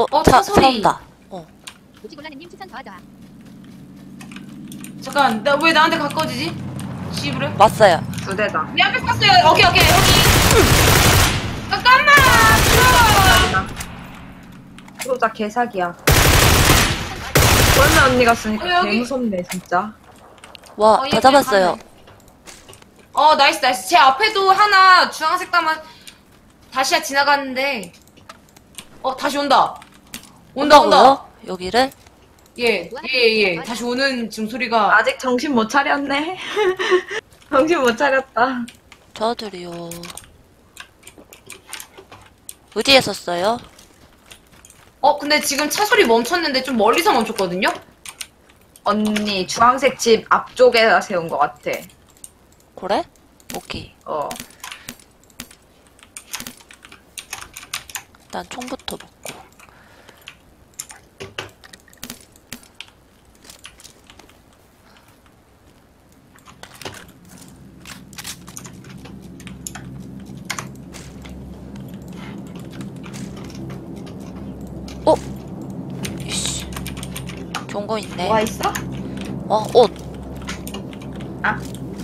어, 어, 차, 차 소리. 차온다. 어. 노지곤란님 추천 더하자. 잠깐, 나 왜 나한테 가까워지지? 씨부래? 왔어요. 두 대다. 내 앞에 쐈어요. 오케이, 오케이, 여기. 잠깐만! 들어! 프로자 개사기야. 얼마 언니가 쓰니까 어, 여기. 개 무섭네 진짜. 와, 어, 다얘 잡았어요. 어, 나이스, 나이스. 제 앞에도 하나 주황색 담아 다시야 지나갔는데. 어, 다시 온다. 온다, 온다. 여기를? 예, 예, 예. 다시 오는 지금 소리가. 아직 정신 못 차렸네. 정신 못 차렸다. 저들이요. 어디에 섰어요? 어, 근데 지금 차 소리 멈췄는데 좀 멀리서 멈췄거든요? 언니 주황색 집 앞쪽에다 세운 것 같아. 그래? 오케이. 어. 일단 총부터 먹고. 어? 이씨. 좋은 거 있네. 뭐가 있어? 어, 옷.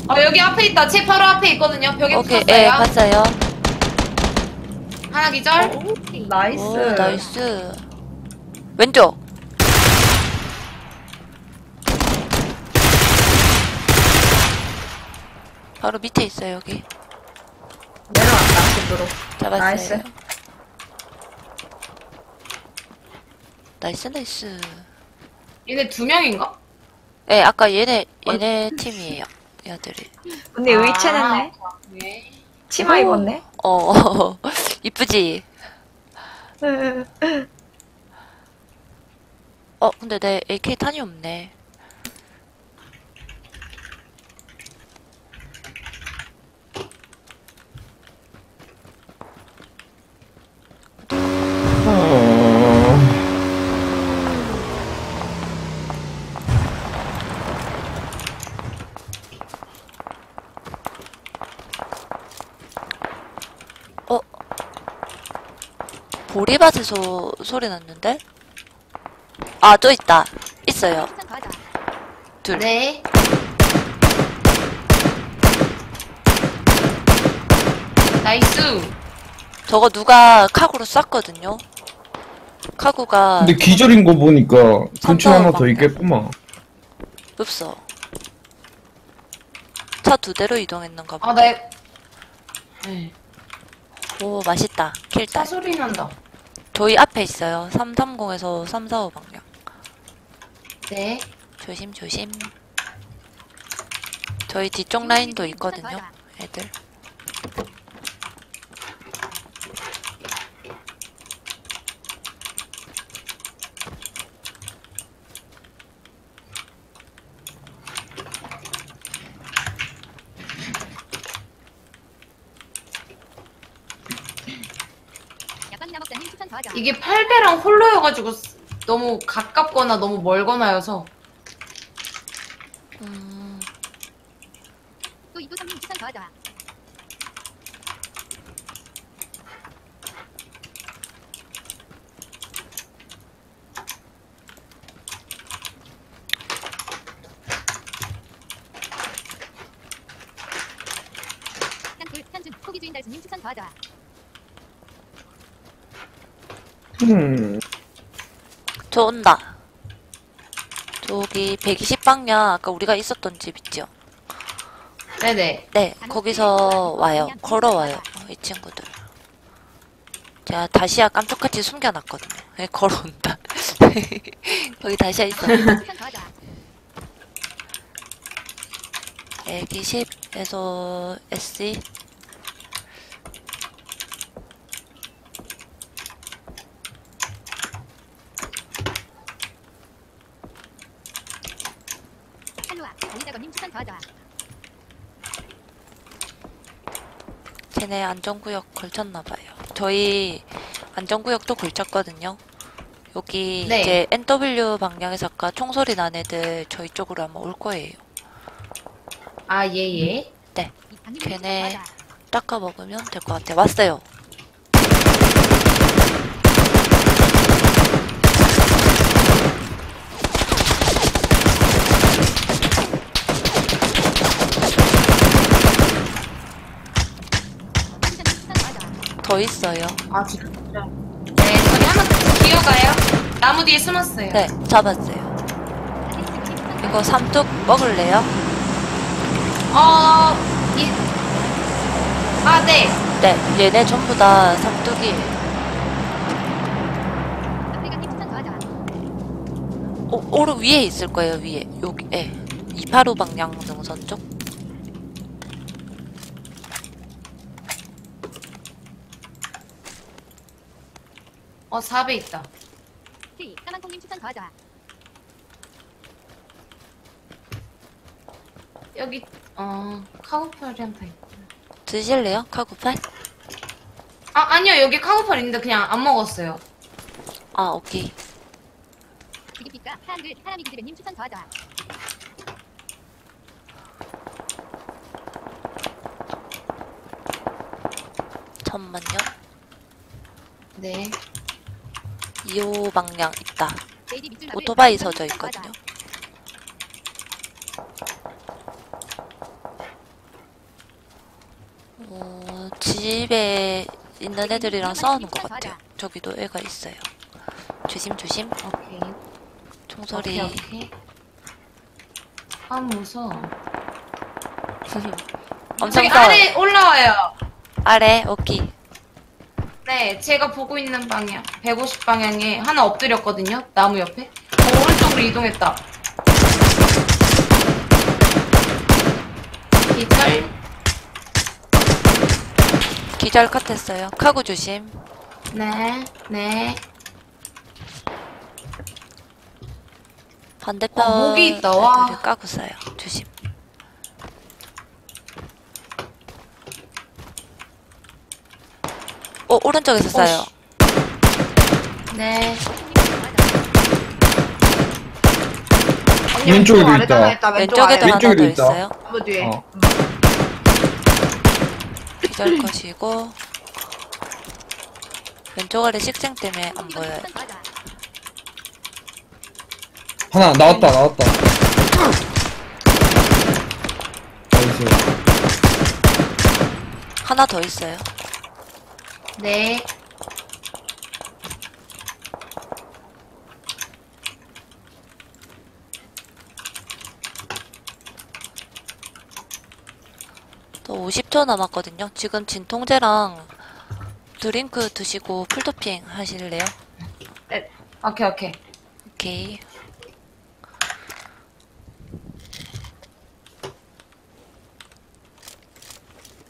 어, 여기 앞에 있다. 제 바로 앞에 있거든요. 벽에 오케이, 붙었어요. 예, 봤어요. 하나 기절. 나이스. 오, 나이스. 왼쪽. 바로 밑에 있어요, 여기. 내려왔다 집으로. 잡았어요. 나이스. 나이스, 나이스. 얘네 두 명인가? 예, 아까 얘네, 얘네 팀이에요. 얘들이. 언니 아. 의체했네. 네. 치마 오. 입었네. 어, 이쁘지? 어, 근데 내 AK 탄이 없네. 어? 보리밭에서 소리 났는데? 아, 저 있다. 있어요. 둘. 네. 나이스. 저거 누가 카구로 쐈거든요. 카구가 근데 기절인 거 보니까 근처에 하나 더. 있겠구만. 없어. 차 두 대로 이동했는가 아, 보다. 나. 네. 오, 맛있다. 차 킬딸. 소리 난다. 저희 앞에 있어요. 330에서 345 방향. 네. 조심, 조심. 저희 뒤쪽 라인도 있거든요. 애들. 약간 나먹자님 추천 더하자. 이게 8배랑 홀로여가지고 쓰- 너무 가깝거나 너무 멀거나여서. 음, 포기주인 달수님 추천 더하자. 음. 저 온다. 저기 120방향 아까 우리가 있었던 집 있죠? 네네. 네, 거기서 와요. 걸어와요. 이 친구들. 제가 다시야 깜짝같이 숨겨놨거든요. 네, 걸어온다. 거기 다시야 있어. 추천 더하자. 120에서 SE. 추천 더하자. 쟤네 안전구역 걸쳤나봐요. 저희 안전구역도 걸쳤거든요. 여기 네. 이제 NW 방향에서 아까 총소리 난 애들 저희 쪽으로 아마 올 거예요. 아, 예, 예. 네, 이방님 걔네. 닦아 먹으면 될 것 같아요. 왔어요. 더 있어요. 아 진짜. 네, 저기 하나 기어가요. 나무 뒤에 숨었어요. 네, 잡았어요. 이거 삼뚝 먹을래요? 어, 이, 아, 네. 네, 얘네 전부 다 더하자. 오, 오른 위에 있을 거예요, 위에. 여기, 예. 285 방향 능선 쪽. 어, 4배 있다. K 까만콩님 추천 더하자. 여기, 어, 카고팔이 한판 있다. 드실래요? 카구팔? 아, 아니요. 여기 카고팔 있는데 그냥 안 먹었어요. 아, 오케이. 비기피카 하한글 하람이 기집애님 추천 더하자. 잠만요. 네. 2호 방향 있다. 오토바이 서져. 있거든요. 어, 집에 있는 애들이랑 싸우는 것 같아요. 저기도 애가 있어요. 조심 조심. 오케이. 총소리. 오케이, 오케이. 아, 무서워. 엄청 저기 싸워. 아래 올라와요. 아래 오케이. 네, 제가 보고 있는 방향, 150 방향에 하나 엎드렸거든요. 나무 옆에. 어, 오른쪽으로 이동했다. 기절. 기절 컷했어요. 카구 조심. 네, 네. 반대편 어, 목이 있다, 와. 애들이 까고 써요. 오 오른쪽에서 써요. 어, 네. 언니 왼쪽에도 왼쪽 있다. 하나 있다. 왼쪽 왼쪽에도. 하나 왼쪽에도 더 있다. 있어요. 나무 뒤에. 어. 기절 컷이고 왼쪽 아래 식생 때문에 안 보여요. 하나 나왔다 나왔다. 나이스. 하나 더 있어요. 네. 또 50초 남았거든요. 지금 진통제랑 드링크 드시고 풀도핑 하실래요? 오케이, 오케이. 오케이.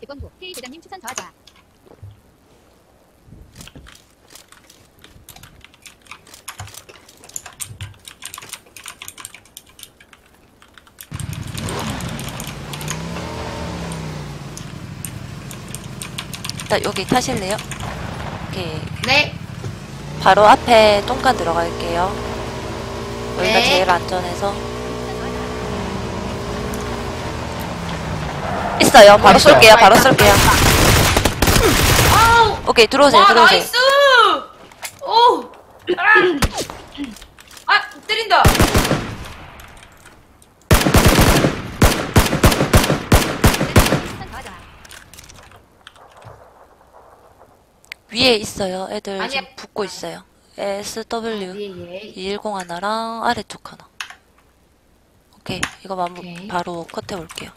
대권고 K 대장님 추천 더하자. 일단 여기 타실래요? 오케이. 네. 바로 앞에 똥간 들어갈게요. 여기가 네. 제일 안전해서. 있어요. 바로 있어요. 쏠게요. 바로 쏠게요. 아우! 오케이, 들어오세요. 와, 들어오세요. 나이스! 오! 아! 아, 때린다! 추천 더하자. 위에 있어요. 애들 아니야. 지금 붙고 있어요. SW 예, 예. 210 하나랑 아래쪽 하나. 오케이. 이거 마무, 오케이. 바로 컷해 볼게요.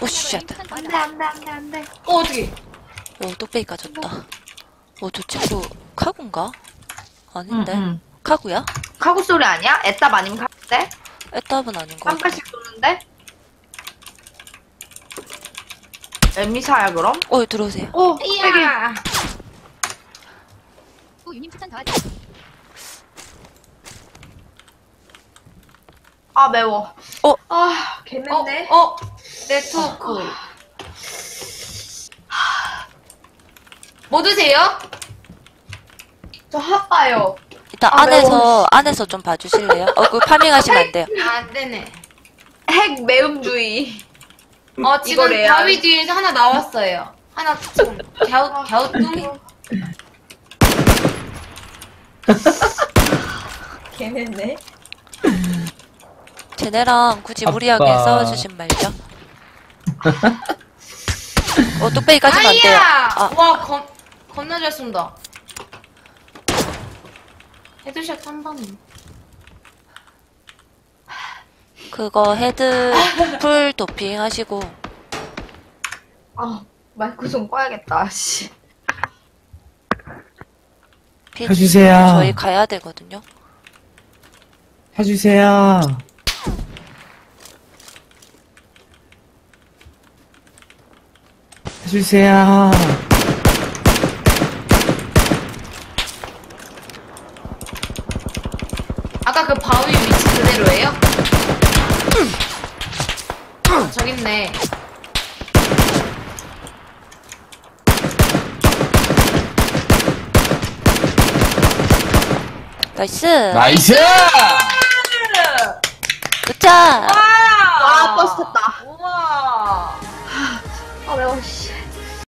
오씨, 추천 안 더하자. 돼, 안 돼, 안 돼, 안 돼. 어, 어떡해. 오, 뚝배기 까졌다. 오, 저 친구, 카구인가? 응, 아닌데. 응. 카구야? 카구 소리 아니야? 애답 아니면 카구인데? 애답은 아닌 것 같아. 쏘는 데? 에미사야 그럼? 어, 들어오세요. 오, 뚝배기. 이야! 후유님 추천 더하자. 아 매워. 어? 아 어, 개맨데. 어, 네트워크. 뭐 드세요? 저 핫바요. 일단 아, 안에서, 안에서 좀 봐주실래요? 어, 그 파밍하시면 안 돼요. 아, 네네. 핵 매움주의. 어, 지금. 바위 뒤에서 하나 나왔어요. 하나 지금 갸우, 갸우뚱? 개맨데. 쟤네랑 굳이 무리하게 아빠. 싸워주진 말죠. 어, 뚝배기까지는 안 돼요. 아이야! 아, 와, 겁, 겁나 잘 쏜다. 헤드샷 한 방. 그거 헤드 풀 도핑 하시고 아 마이크 좀 꺼야겠다. 씨. 피- 해주세요. 저희 가야 되거든요. 해주세요. 해주세요. 아까 그 바위 위치 그대로예요? 아, 저기 있네. 나이스. 나이스! 굿자.